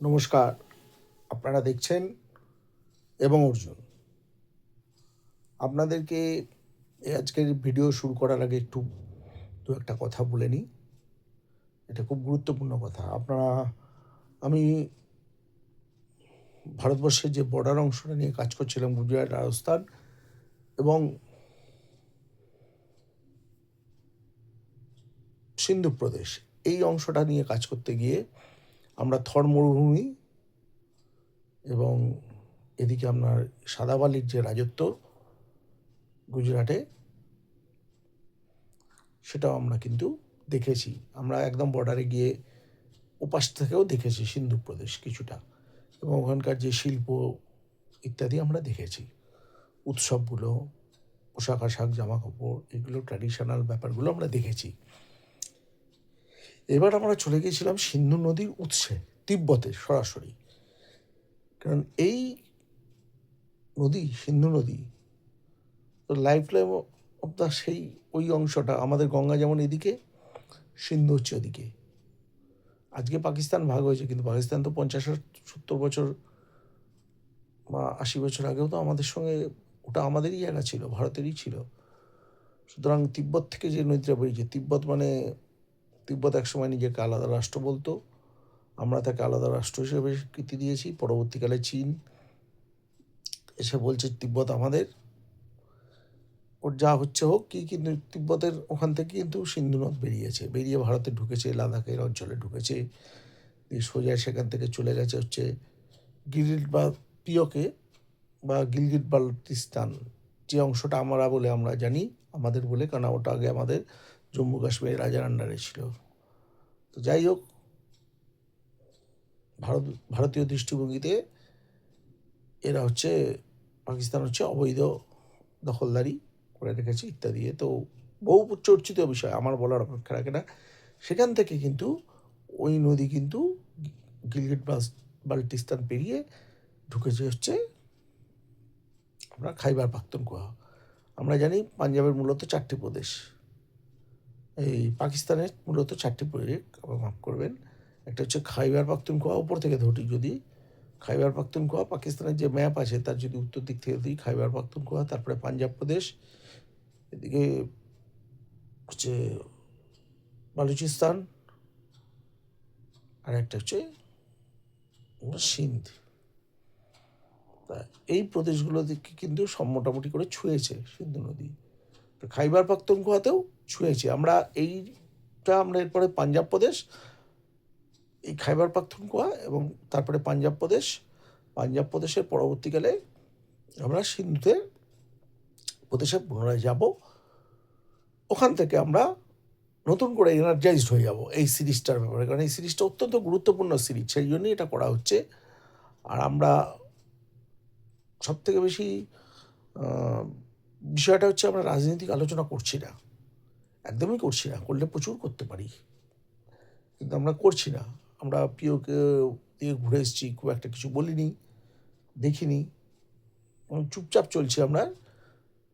নমস্কার, আপনারা দেখছেন এবং অর্জুন। আপনাদেরকে আজকের ভিডিও শুরু করার আগে একটু দু একটা কথা বলে নিই। এটা খুব গুরুত্বপূর্ণ কথা। আপনারা, আমি ভারতবর্ষের যে বর্ডার অংশটা নিয়ে কাজ করছিলাম গুজরাট রাজস্থান এবং সিন্ধু প্রদেশ, এই অংশটা নিয়ে কাজ করতে গিয়ে আমরা থর মরুভূমি এবং এদিকে আপনার সাদাবালির যে রাজত্ব গুজরাটে, সেটাও আমরা কিন্তু দেখেছি। আমরা একদম বর্ডারে গিয়ে ওপাশ থেকেও দেখেছি সিন্ধু প্রদেশ কিছুটা এবং ওখানকার যে শিল্প ইত্যাদি আমরা দেখেছি। উৎসবগুলো, পোশাক আশাক জামা কাপড় এগুলো ট্র্যাডিশনাল ব্যাপারগুলো আমরা দেখেছি। এবার আমরা চলে গিয়েছিলাম সিন্ধু নদীর উৎসে, তিব্বতে সরাসরি। কারণ এই নদী, সিন্ধু নদী লাইফ লাইফ অফ দ্য সেই ওই অংশটা, আমাদের গঙ্গা যেমন এদিকে, সিন্ধু হচ্ছে ওদিকে। আজকে পাকিস্তান ভাগ হয়েছে, কিন্তু পাকিস্তান তো পঞ্চাশ সত্তর বছর বা আশি বছর আগেও তো আমাদের সঙ্গে ওটা আমাদেরই জায়গা ছিল, ভারতেরই ছিল। সুতরাং তিব্বত থেকে যে নদীটা বেরিয়েছে তিব্বত মানে তিব্বত একসময় নিজেকে আলাদা রাষ্ট্র বলতো। আমরা তাকে আলাদা রাষ্ট্র হিসেবে স্বীকৃতি দিয়েছি। পরবর্তীকালে চীন এসে বলছে, তিব্বত আমাদের। ওর যা হচ্ছে হোক, কি কিন্তু তিব্বতের ওখান থেকে কিন্তু সিন্ধু নদ বেরিয়েছে। বেরিয়ে ভারতে ঢুকেছে, লাদাখের অঞ্চলে ঢুকেছে। সোজা সেখান থেকে চলে গেছে হচ্ছে গিলগিট বা পিওকে বা গিলগিট বাল্টিস্তান যে অংশটা আমরা বলে আমরা জানি, আমাদের বলে, কারণ ওটা আগে আমাদের জম্মু কাশ্মীরের রাজার আন্ডারে ছিল। তো যাই হোক, ভারত, ভারতীয় দৃষ্টিভঙ্গিতে এরা হচ্ছে, পাকিস্তান হচ্ছে অবৈধ দখলদারি করে রেখেছে ইত্যাদি। তো বহু চর্চিত বিষয়, আমার বলার অপেক্ষা রাখে না। সেখান থেকে কিন্তু ওই নদী কিন্তু গিলগিট বাল্টিস্তান পেরিয়ে ঢুকেছে হচ্ছে আমরা খাইবার পাখতুনখোয়া। আমরা জানি পাঞ্জাবের মূলত চারটি প্রদেশ। এই পাকিস্তানের মূলত চারটি প্রদেশ আবার মাফ করবেন। একটা হচ্ছে খাইবার পাখতুনখোয়া উপর থেকে ধরি যদি খাইবার পাখতুনখোয়া পাকিস্তানের যে ম্যাপ আছে তার যদি উত্তর দিক থেকে দিই খাইবার পাখতুনখোয়া তারপরে পাঞ্জাব প্রদেশ এদিকে হচ্ছে বালুচিস্তান আর একটা হচ্ছে সিন্ধ। তা এই প্রদেশগুলো দিকে কিন্তু সব মোটামুটি করে ছুঁয়েছে সিন্ধু নদী। খাইবার পাখতুনখোয়াতেও ছুঁয়েছে। আমরা এইটা আমরা এরপরে পাঞ্জাব প্রদেশ, এই খাইবার পাখতুনখোয়া এবং তারপরে পাঞ্জাব প্রদেশ, পাঞ্জাব প্রদেশের পরবর্তীকালে আমরা সিন্ধুতে প্রদেশে পুনরায় যাব। ওখান থেকে আমরা নতুন করে এনার্জাইজড হয়ে যাব এই সিরিজটার ব্যাপারে। কারণ এই সিরিজটা অত্যন্ত গুরুত্বপূর্ণ সিরিজ, সেই জন্যই এটা করা হচ্ছে। আর আমরা সব থেকে বেশি বিষয়টা হচ্ছে আমরা রাজনৈতিক আলোচনা করছি না। একদমই করছি না, করলে প্রচুর করতে পারি। কিন্তু আমরা করছি না। আমরা প্রিয়কে দিয়ে ঘুরে এসেছি, খুব একটা কিছু বলিনি, দেখিনি। চুপচাপ চলছি আমরা।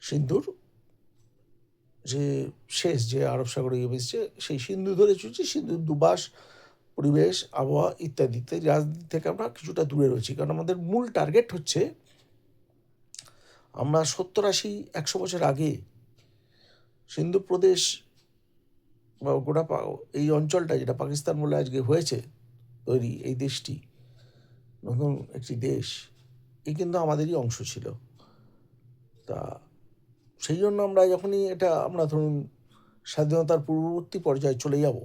সিন্ধুর যে শেষ যে আরব সাগরে এসছে সেই সিন্ধু ধরে চলছি। সিন্ধুর দুবাস পরিবেশ, আবহাওয়া ইত্যাদি। ইত্যাদি রাজনীতি থেকে আমরা কিছুটা দূরে রয়েছি। কারণ আমাদের মূল টার্গেট হচ্ছে আমরা সত্তর আশি, একশো বছর আগে সিন্ধু প্রদেশ বা গোটা এই অঞ্চলটা যেটা পাকিস্তান বলে আজকে হয়েছে তৈরি এই দেশটি, নতুন একটি দেশ এই কিন্তু আমাদেরই অংশ ছিল। তা সেই জন্য আমরা যখনই এটা আমরা ধরুন স্বাধীনতার পূর্ববর্তী পর্যায়ে চলে যাব,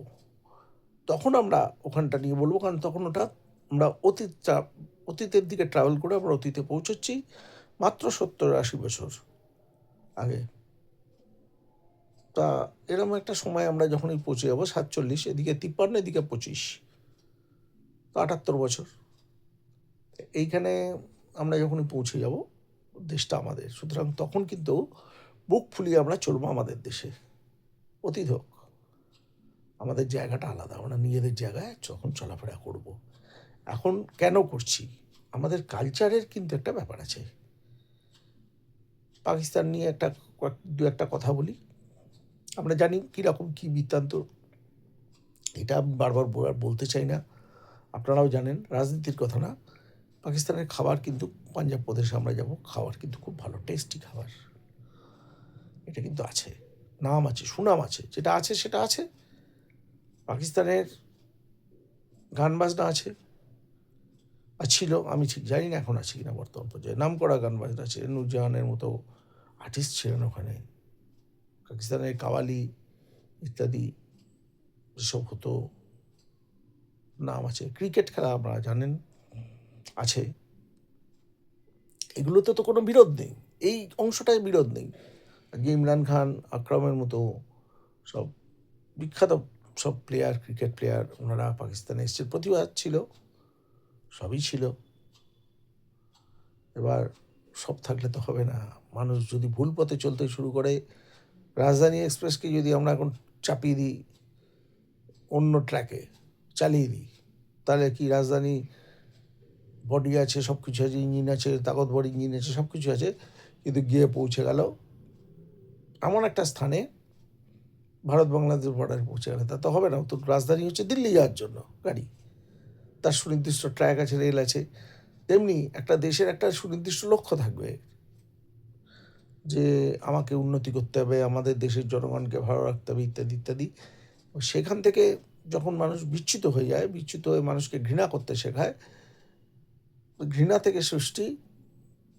তখন আমরা ওখানটা নিয়ে বলব, কারণ তখন ওটা আমরা অতীতটা অতীতের দিকে ট্রাভেল করে আমরা অতীতে পৌঁছচ্ছি। মাত্র সত্তর আশি বছর আগে। তা এরকম একটা সময় আমরা যখনই পৌঁছে যাব, সাতচল্লিশ, এদিকে তিপ্পান্ন, এদিকে পঁচিশ, তো আটাত্তর বছর। এইখানে আমরা যখনই পৌঁছে যাব, দেশটা আমাদের। সুতরাং তখন কিন্তু বুক ফুলিয়ে আমরা চলবো আমাদের দেশে। অতীত হোক, আমাদের জায়গাটা আলাদা, আমরা নিজেদের জায়গায় যখন চলাফেরা করব। এখন কেন করছি? আমাদের কালচারের কিন্তু একটা ব্যাপার আছে। পাকিস্তান নিয়ে একটা দু একটা কথা বলি। আমরা জানি কীরকম কী বৃত্তান্ত। এটা বারবার বলতে চাই না। আপনারাও জানেন, রাজনীতির কথা না। পাকিস্তানের খাবার কিন্তু পাঞ্জাব প্রদেশে আমরা যাব, খাবার কিন্তু খুব ভালো টেস্টি খাবার। এটা কিন্তু আছে, নাম আছে, সুনাম আছে, যেটা আছে সেটা আছে। পাকিস্তানের গান বাজনা আছে। আর ছিল, আমি ঠিক জানি না এখন আছে কিনা বর্তমান পর্যায়ে। নাম করা গান বাজনা আছে, নুরজাহানের মতো আর্টিস্ট ছিলেন ওখানে। পাকিস্তানের কাওয়ালি ইত্যাদি যেসব হতো, নাম আছে। ক্রিকেট খেলা আপনারা জানেন, আছে। এগুলোতে তো কোনো বিরোধ নেই। এই অংশটায় বিরোধ নেই। আজকে ইমরান খান, আকরামের মতো সব বিখ্যাত সব প্লেয়ার ক্রিকেট প্লেয়ার ওনারা পাকিস্তানে এসছে প্রতিভা ছিল, সবই ছিল। এবার সব থাকলে তো হবে না। মানুষ যদি ভুল পথে চলতে শুরু করে, রাজধানী এক্সপ্রেসকে যদি আমরা এখন চাপিয়ে দিই, অন্য ট্র্যাকে চালিয়ে দিই, তাহলে কি রাজধানী বডি আছে সব কিছু আছে, ইঞ্জিন আছে তাকতবর ইঞ্জিন আছে সব কিছু আছে, কিন্তু গিয়ে পৌঁছে গেল। এমন একটা স্থানে ভারত বাংলাদেশ বর্ডারে পৌঁছে গেলে। তা তো হবে না তো রাজধানী হচ্ছে দিল্লি যাওয়ার জন্য গাড়ি। তার সুনির্দিষ্ট ট্র্যাক আছে রেল আছে। তেমনি একটা দেশের একটা সুনির্দিষ্ট লক্ষ্য থাকবে যে আমাকে উন্নতি করতে হবে, আমাদের দেশের জনগণকে ভালো রাখতে হবে ইত্যাদি ইত্যাদি। সেখান থেকে যখন মানুষ বিচ্যুত হয়ে যায়, বিচ্যুত হয়ে মানুষকে ঘৃণা করতে শেখায়, ঘৃণা থেকে সৃষ্টি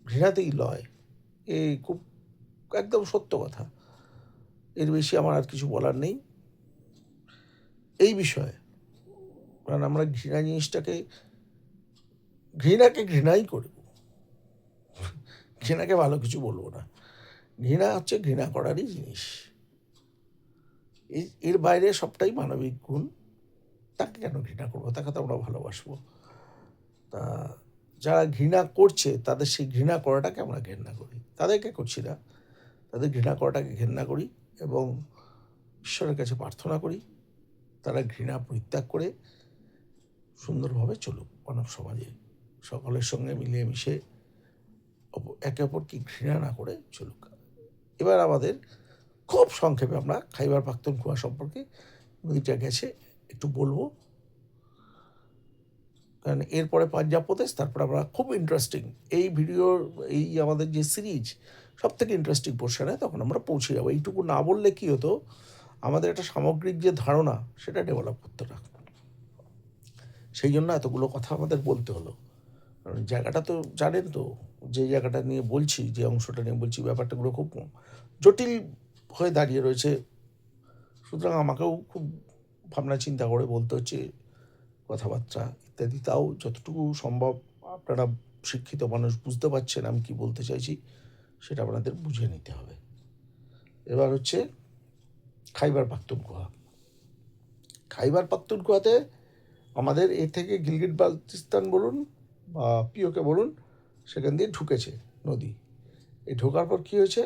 ঘৃণাতেই লয়। এই খুব একদম সত্য কথা। এর বেশি আমার আর কিছু বলার নেই। এই বিষয়ে কারণ আমরা ঘৃণা জিনিসটাকে ঘৃণাকে ঘৃণাই করব। ঘৃণাকে ভালো কিছু বলব না। ঘৃণা হচ্ছে ঘৃণা করারই জিনিস। এর বাইরে সবটাই মানবিক গুণ। তাকে কেন ঘৃণা করব? তাকে তো আমরা ভালোবাসবো। তা যারা ঘৃণা করছে, তাদের সেই ঘৃণা করাটাকে আমরা ঘৃণা করি। তাদেরকে করছি না। তাদের ঘৃণা করাটাকে ঘৃণা করি এবং ঈশ্বরের কাছে প্রার্থনা করি। তারা ঘৃণা পরিত্যাগ করে সুন্দরভাবে চলুক মানব সমাজে। সকলের সঙ্গে মিলিয়ে মিশে একে অপরকে ঘৃণা না করে চলুক। এবার আমাদের খুব সংক্ষেপে আমরা খাইবার পাখতুনখোয়া সম্পর্কে নদীটা গেছে, একটু বলব। কারণ এরপরে পাঞ্জাব প্রদেশ, তারপর আমরা খুব ইন্টারেস্টিং এই ভিডিওর এই আমাদের যে সিরিজ সব থেকে ইন্টারেস্টিং পোর্শনে তখন আমরা পৌঁছে যাব। এইটুকু না বললে কি হতো, আমাদের একটা সামগ্রিক যে ধারণা, সেটা ডেভেলপ করতে না সেই জন্য এতগুলো কথা আমাদের বলতে হলো। কারণ জায়গাটা তো জানেন তো, যে জায়গাটা নিয়ে বলছি, যে অংশটা নিয়ে বলছি ব্যাপারটাগুলো খুব জটিল হয়ে দাঁড়িয়ে রয়েছে। সুতরাং আমাকেও খুব ভাবনা চিন্তা করে বলতে হচ্ছে কথাবার্তা ইত্যাদি। তাও যতটুকু সম্ভব আপনারা শিক্ষিত মানুষ বুঝতে পারছেন আমি কি বলতে চাইছি, সেটা আপনাদের বুঝে নিতে হবে। এবার হচ্ছে খাইবার পাখতুনখোয়া খাইবার পাখতুনখোয়াতে আমাদের এ থেকে গিলগিট বালতিস্তান বলুন পিওকে বলুন, সেখান দিয়ে ঢুকেছে নদী। এই ঢোকার পর কী হয়েছে?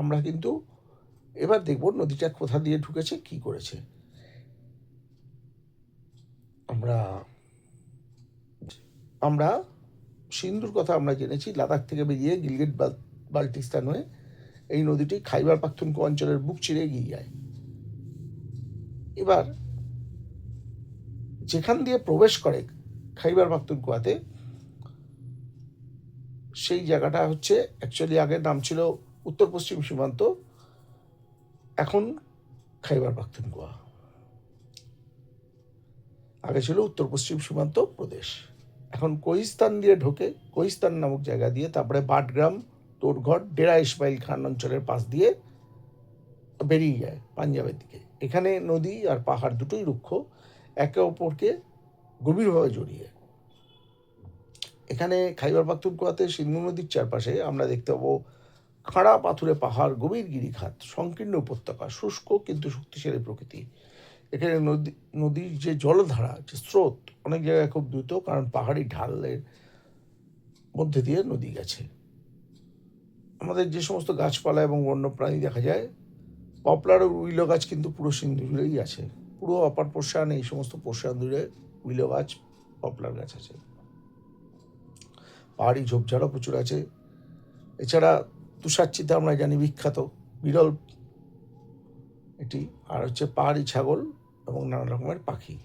আমরা কিন্তু এবার দেখব নদীটা কোথা দিয়ে ঢুকেছে, কি করেছে। আমরা আমরা সিন্ধুর কথা আমরা জেনেছি, লাদাখ থেকে বেরিয়ে গিলগিট বাল বাল্টিস্তান হয়ে এই নদীটি খাইবার পাখতুনখোয়া অঞ্চলের বুক চিরে এগিয়ে যায়। এবার যেখান দিয়ে প্রবেশ করে খাইবার পাখতুনখোয়াতে সেই জায়গাটা হচ্ছে অ্যাকচুয়ালি আগে নাম ছিল উত্তর পশ্চিম সীমান্ত, এখন খাইবার পাখতুনখোয়া আগে ছিল উত্তর পশ্চিম সীমান্ত প্রদেশ। এখন কোহিস্তান দিয়ে ঢোকে, কোহিস্তান নামক জায়গা দিয়ে তারপরে বাটগ্রাম তোরঘট ডেরা ইসমাইল খান অঞ্চলের পাশ দিয়ে বেরিয়ে যায় পাঞ্জাবের দিকে। এখানে নদী আর পাহাড় দুটোই রুক্ষ, একে অপরকে গভীরভাবে জড়িয়ে। এখানে খাইবার পাখতুনখোয়াতে সিন্ধু নদীর চারপাশে আমরা দেখতে পাবো খাড়া পাথুরে পাহাড়, গভীর গিরিখাত, সংকীর্ণ উপত্যকা, শুষ্ক কিন্তু শক্তিশালী প্রকৃতি। এখানে নদী, নদীর যে জলধারা, যে স্রোত, অনেক জায়গায় খুব দ্রুত কারণ পাহাড়ি ঢালের মধ্যে দিয়ে নদী গেছে। আমাদের যে সমস্ত গাছপালা এবং বন্যপ্রাণী দেখা যায়, পপলার উইলো গাছ কিন্তু পুরো সিন্ধু জুড়েই আছে। পুরো অপার পোষান এই সমস্ত পোষান জুড়ে উইলো গাছ, পপলার গাছ আছে। পাহাড়ি ঝোপঝাড়ও প্রচুর আছে। এছাড়া তুষারচিতা আমরা জানি বিখ্যাত। বিরল এটি। আর হচ্ছে পাহাড়ি ছাগল এবং নানা রকমের পাখি।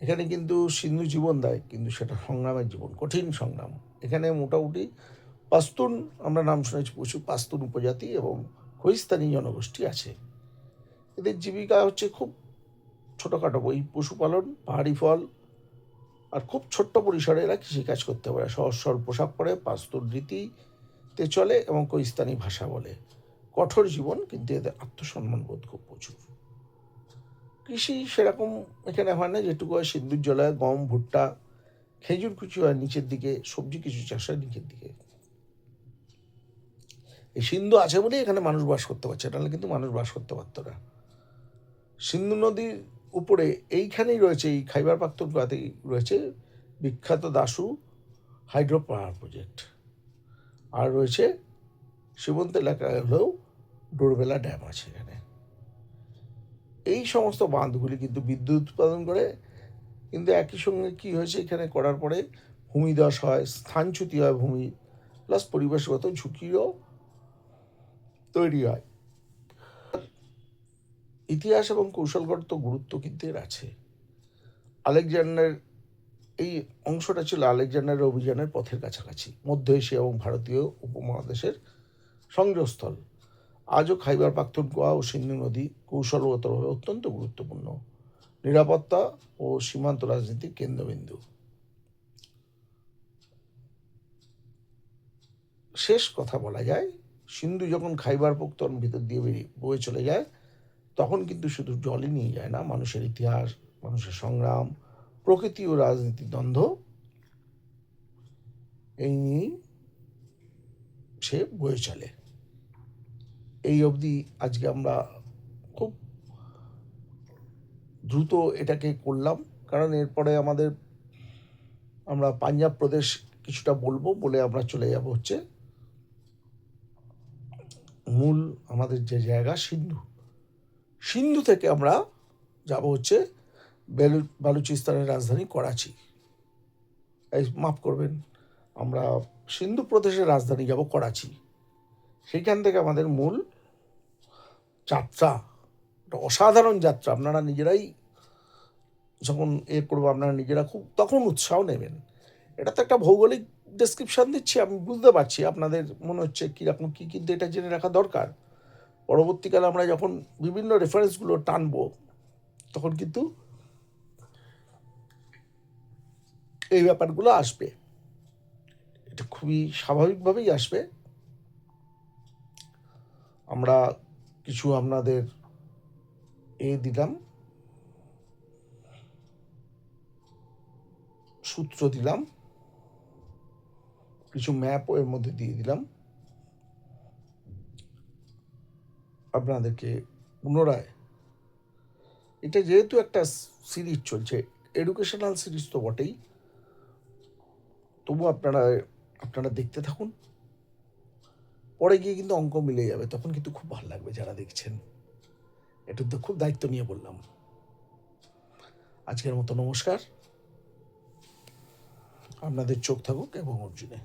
এখানে কিন্তু সিন্ধু জীবন দেয়, কিন্তু সেটা সংগ্রামের জীবন, কঠিন সংগ্রাম। এখানে মোটামুটি পাস্তুন, আমরা নাম শুনেছি প্রচুর পাস্তুন উপজাতি এবং খৈস্তানি জনগোষ্ঠী আছে। এদের জীবিকা হচ্ছে খুব ছোটোখাটো, ওই পশুপালন, পাহাড়ি ফল আর খুব ছোট্ট পরিসরে এরা কৃষিকাজ করতে পারে। সহজ, সরল পোশাক পরে পাস্তুর রীতিতে চলে এবং কৈস্তানি ভাষা বলে। কঠোর জীবন কিন্তু এদের আত্মসম্মান বোধ খুব প্রচুর। কৃষি সেরকম এখানে হয় না, যেটুকু হয় সিন্দুর জলায়, গম, ভুট্টা, খেজুর কুচি হয় নিচের দিকে, সবজি কিছু চাষ হয় নিচের দিকে। এই সিন্ধু আছে বলেই এখানে মানুষ বাস করতে পারছে, নাহলে কিন্তু মানুষ বাস করতে পারতো না। সিন্ধু নদীর উপরে এইখানেই রয়েছে, এই খাইবার পাখতুনখোয়াতেই রয়েছে বিখ্যাত দাসু হাইড্রো পাওয়ার প্রজেক্ট আর রয়েছে সীমন্ত এলাকায় হলেও ডোরবেলা ড্যাম আছে এখানে। এই সমস্ত বাঁধগুলি কিন্তু বিদ্যুৎ উৎপাদন করে, কিন্তু একই সঙ্গে কি হয়েছে এখানে করার পরে ভূমিধস হয়, স্থানচ্যুতি হয় ভূমি প্লাস পরিবেশগত ঝুঁকিও তৈরি হয়। ইতিহাস এবং কৌশলগত গুরুত্ব কিন্তু এর আছে। আলেকজান্ডার এই অংশটা ছিল আলেকজান্ডার অভিযানের পথের কাছাকাছি, মধ্য এশিয়া এবং ভারতীয় উপমহাদেশের সংযোগস্থল আজও খাইবার পাখতুনখোয়া ও সিন্ধু নদী কৌশলগতভাবে অত্যন্ত গুরুত্বপূর্ণ। নিরাপত্তা ও সীমান্ত রাজনীতির কেন্দ্রবিন্দু। শেষ কথা বলা যায়, সিন্ধু যখন খাইবার পখতুন ভিতর দিয়ে বেরিয়ে বয়ে চলে যায় তখন কিন্তু শুধু জলই নিয়ে যায় না, মানুষের ইতিহাস, মানুষের সংগ্রাম প্রকৃতি ও রাজনীতির দ্বন্দ্ব। এই নিয়েই সে বয়ে চলে। এই অবধি আজকে আমরা খুব দ্রুত এটাকে করলাম, কারণ এরপরে আমাদের, আমরা পাঞ্জাব প্রদেশ কিছুটা বলব বলে আমরা চলে যাব হচ্ছে মূল আমাদের যে জায়গা সিন্ধু। সিন্ধু থেকে আমরা যাব হচ্ছে বেলু, বালুচিস্তানের রাজধানী করাচি। এই মাফ করবেন, আমরা সিন্ধু প্রদেশের রাজধানী যাব করাচি। সেইখান থেকে আমাদের মূল যাত্রা অসাধারণ যাত্রা। আপনারা নিজেরাই যখন এ করব, আপনারা নিজেরা খুব, তখন উৎসাহ নেবেন। এটা তো একটা ভৌগোলিক ডেসক্রিপশান দিচ্ছি, আমি বুঝতে পারছি। আপনাদের মনে হচ্ছে কীরকম, কী কিন্তু এটা জেনে রাখা দরকার। পরবর্তীকালে আমরা যখন বিভিন্ন রেফারেন্সগুলো টানবো, তখন কিন্তু এই ব্যাপারগুলো আসবে। এটা খুবই স্বাভাবিকভাবেই আসবে। আমরা কিছু আপনাদের এ দিলাম। সূত্র দিলাম। কিছু ম্যাপও এর মধ্যে দিয়ে দিলাম। আপনাদেরকে পুনরায়, এটা যেহেতু একটা সিরিজ চলছে এডুকেশনাল সিরিজ তো বটেই। তবু আপনারা আপনারা দেখতে থাকুন। পরে গিয়ে কিন্তু অঙ্ক মিলে যাবে, তখন কিন্তু খুব ভালো লাগবে যারা দেখছেন। তো খুব দায়িত্ব নিয়ে বললাম। আজকের মতো নমস্কার। আপনাদের চোখ থাকুক এবং অর্জুনে।